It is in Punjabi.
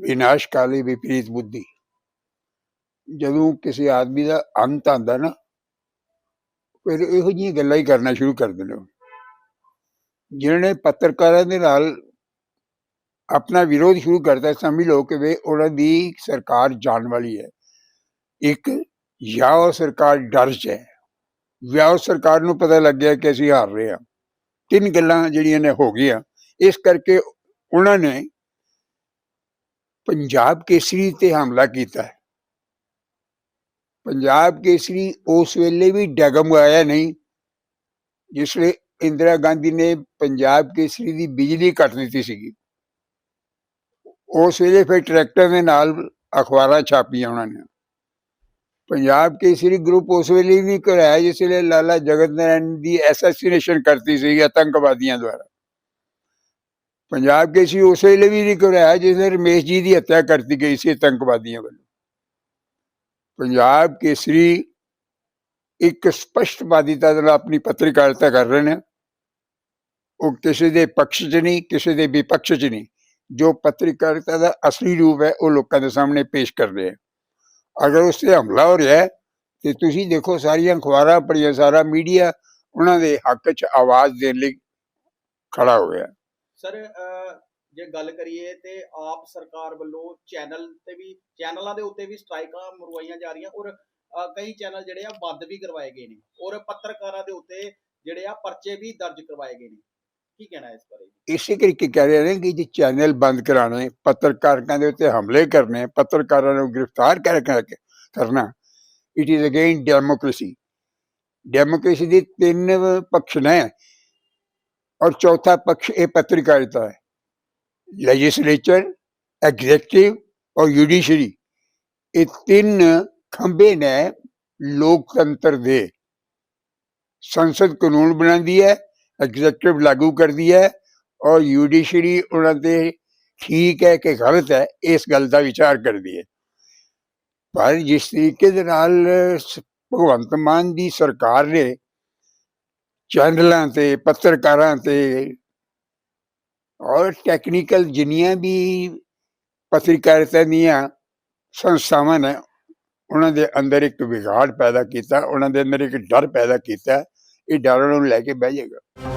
ਵਿਨਾਸ਼ ਕਾਲੇ ਵਿਪਰੀਤ ਬੁੱਧੀ। ਜਦੋਂ ਕਿਸੇ ਆਦਮੀ ਦਾ ਅੰਤ ਆਂਦਾ ਨਾ, ਫਿਰ ਇਹੋ ਜਿਹੀਆਂ ਗੱਲਾਂ ਹੀ ਕਰਨਾ ਸ਼ੁਰੂ ਕਰ ਦਿੰਦੇ ਉਹ ਜਿਨ੍ਹਾਂ ਪੱਤਰਕਾਰਾਂ ਦੇ ਨਾਲ ਆਪਣਾ ਵਿਰੋਧ ਸ਼ੁਰੂ ਕਰਤਾ, ਸਮਝ ਲਓ ਕਿ ਵੇ ਉਹਨਾਂ ਦੀ ਸਰਕਾਰ ਜਾਣ ਵਾਲੀ ਹੈ। ਇੱਕ, ਜਾਂ ਉਹ ਸਰਕਾਰ ਡਰ 'ਚ ਹੈ ਵਿਆਹ ਸਰਕਾਰ ਨੂੰ ਪਤਾ ਲੱਗ ਗਿਆ ਕਿ ਅਸੀਂ ਹਾਰ ਰਹੇ ਹਾਂ। ਤਿੰਨ ਗੱਲਾਂ ਜਿਹੜੀਆਂ ਨੇ ਹੋ ਗਈਆਂ। ਇਸ ਕਰਕੇ ਉਹਨਾਂ ਨੇ ਪੰਜਾਬ ਕੇਸਰੀ ਤੇ ਹਮਲਾ ਕੀਤਾ ਹੈ। ਪੰਜਾਬ ਕੇਸਰੀ ਉਸ ਵੇਲੇ ਵੀ ਡਗਮਗਾਇਆ ਨਹੀਂ, ਜਿਸ ਵੇਲੇ ਇੰਦਰਾ ਗਾਂਧੀ ਨੇ ਪੰਜਾਬ ਕੇਸਰੀ ਦੀ ਬਿਜਲੀ ਕੱਟ ਦਿੱਤੀ ਸੀਗੀ। ਉਸ ਵੇਲੇ ਫਿਰ ਟਰੈਕਟਰ ਦੇ ਨਾਲ ਅਖਬਾਰਾਂ ਛਾਪੀਆਂ ਉਹਨਾਂ ਨੇ। ਪੰਜਾਬ ਕੇਸਰੀ ਗਰੁੱਪ ਉਸ ਵੇਲੇ ਵੀ ਕਰਾਇਆ ਜਿਸ ਵੇਲੇ ਲਾਲਾ ਜਗਤ ਨਾਰਾਇਣ ਦੀ ਐਸੈਸੀਨੇਸ਼ਨ ਕਰਤੀ ਸੀ ਆਤੰਕਵਾਦੀਆਂ ਦੁਆਰਾ। ਪੰਜਾਬ ਕੇਸਰੀ ਉਸ ਵੇਲੇ ਵੀ ਨਹੀਂ ਕਰਾਇਆ ਜਿਸ ਵੇਲੇ ਰਮੇਸ਼ ਜੀ ਦੀ ਹੱਤਿਆ ਕਰਤੀ ਗਈ ਸੀ ਆਤੰਕਵਾਦੀਆਂ ਵੱਲੋਂ। ਪੰਜਾਬ ਕੇਸਰੀ ਇੱਕ ਸਪਸ਼ਟਵਾਦੀਤਾ ਦੇ ਨਾਲ ਆਪਣੀ ਪੱਤਰਕਾਰਿਤਾ ਕਰ ਰਹੇ ਨੇ। ਉਹ ਕਿਸੇ ਦੇ ਪੱਖ 'ਚ ਨਹੀਂ, ਕਿਸੇ ਦੇ ਵਿਪਕਸ਼ 'ਚ ਨਹੀਂ। ਜੋ ਪੱਤਰਕਾਰਿਤਾ ਦਾ ਅਸਲੀ ਰੂਪ ਹੈ, ਉਹ ਲੋਕਾਂ ਦੇ ਸਾਹਮਣੇ ਪੇਸ਼ ਕਰਦੇ ਹੈ। ਅਗਰ ਉਸ ਤੇ ਹਮਲਾ ਹੋ ਰਿਹਾ ਹੈ, ਤੇ ਤੁਸੀਂ ਦੇਖੋ ਸਾਰੀਆਂ ਅਖਬਾਰਾਂ ਪੜੀਆਂ ਸਾਰਾ ਮੀਡੀਆ ਉਹਨਾਂ ਦੇ ਹੱਕ 'ਚ ਆਵਾਜ਼ ਦੇਣ ਲਈ ਖੜਾ ਹੋ ਗਿਆ। ਸਰ ਜੇ ਗੱਲ ਕਰੀਏ ਤੇ ਆਪ ਸਰਕਾਰ ਵੱਲੋਂ ਚੈਨਲ ਤੇ ਵੀ ਚੈਨਲਾਂ ਦੇ ਉੱਤੇ ਵੀ ਸਟ੍ਰਾਈਕਾਂ ਮਰਵਾਈਆਂ ਜਾ ਰਹੀਆਂ ਔਰ ਕਈ ਚੈਨਲ ਜਿਹੜੇ ਆ ਬੰਦ ਵੀ ਕਰਵਾਏ ਗਏ ਨੇ ਔਰ ਪੱਤਰਕਾਰਾਂ ਦੇ ਉੱਤੇ ਜਿਹੜੇ ਆ ਪਰਚੇ ਵੀ ਦਰਜ ਕਰਵਾਏ ਗਏ ਨੇ। ਕੀ ਕਹਿਣਾ ਇਸ ਬਾਰੇ? ਇਸੇ ਕਰਕੇ ਕਹਿ ਰਹੇ ਨੇ ਕਿ ਜੇ ਚੈਨਲ ਬੰਦ ਕਰਾਣੇ ਪੱਤਰਕਾਰਾਂ ਦੇ ਉੱਤੇ ਹਮਲੇ ਕਰਨੇ, ਪੱਤਰਕਾਰਾਂ ਨੂੰ ਗ੍ਰਿਫਤਾਰ ਕਰਕੇ ਕਰਨਾ it is again democracy democracy ਦੇ ਤਿੰਨ ਪੱਖ ਨੇ। ਔਰ ਚੌਥਾ ਪੱਖ ਇਹ ਪੱਤਰਕਾਰਿਤਾ ਹੈ। ਲੈਜਿਸਲੇਚਰ ਐਗਜ਼ੈਕਟਿਵ ਔਰ ਜੁਡੀਸ਼ਰੀ ਇਹ ਤਿੰਨ ਖੰਭੇ ਨੇ ਲੋਕਤੰਤਰ ਦੇ। ਸੰਸਦ ਕਾਨੂੰਨ ਬਣਾਉਂਦੀ ਹੈ ਐਗਜ਼ੈਕਟਿਵ ਲਾਗੂ ਕਰਦੀ ਹੈ ਔਰ ਜੁਡੀਸ਼ਰੀ ਉਹਨਾਂ ਦੇ ਠੀਕ ਹੈ ਕਿ ਗਲਤ ਹੈ, ਇਸ ਗੱਲ ਦਾ ਵਿਚਾਰ ਕਰਦੀ ਹੈ। ਪਰ ਜਿਸ ਤਰੀਕੇ ਦੇ ਨਾਲ ਭਗਵੰਤ ਮਾਨ ਦੀ ਸਰਕਾਰ ਨੇ ਚੈਨਲਾਂ ਤੇ, ਪੱਤਰਕਾਰਾਂ ਤੇ ਔਰ ਟੈਕਨੀਕਲ ਜਿੰਨੀਆਂ ਵੀ ਪੱਤਰਕਾਰਿਤਾ ਦੀਆਂ ਸੰਸਥਾਵਾਂ ਨੇ, ਉਹਨਾਂ ਦੇ ਅੰਦਰ ਇੱਕ ਵਿਗਾੜ ਪੈਦਾ ਕੀਤਾ, ਉਹਨਾਂ ਦੇ ਅੰਦਰ ਇੱਕ ਡਰ ਪੈਦਾ ਕੀਤਾ, ਇਹ ਡਰ ਉਹਨਾਂ ਨੂੰ ਲੈ ਕੇ ਬਹਿ ਜਾਏਗਾ।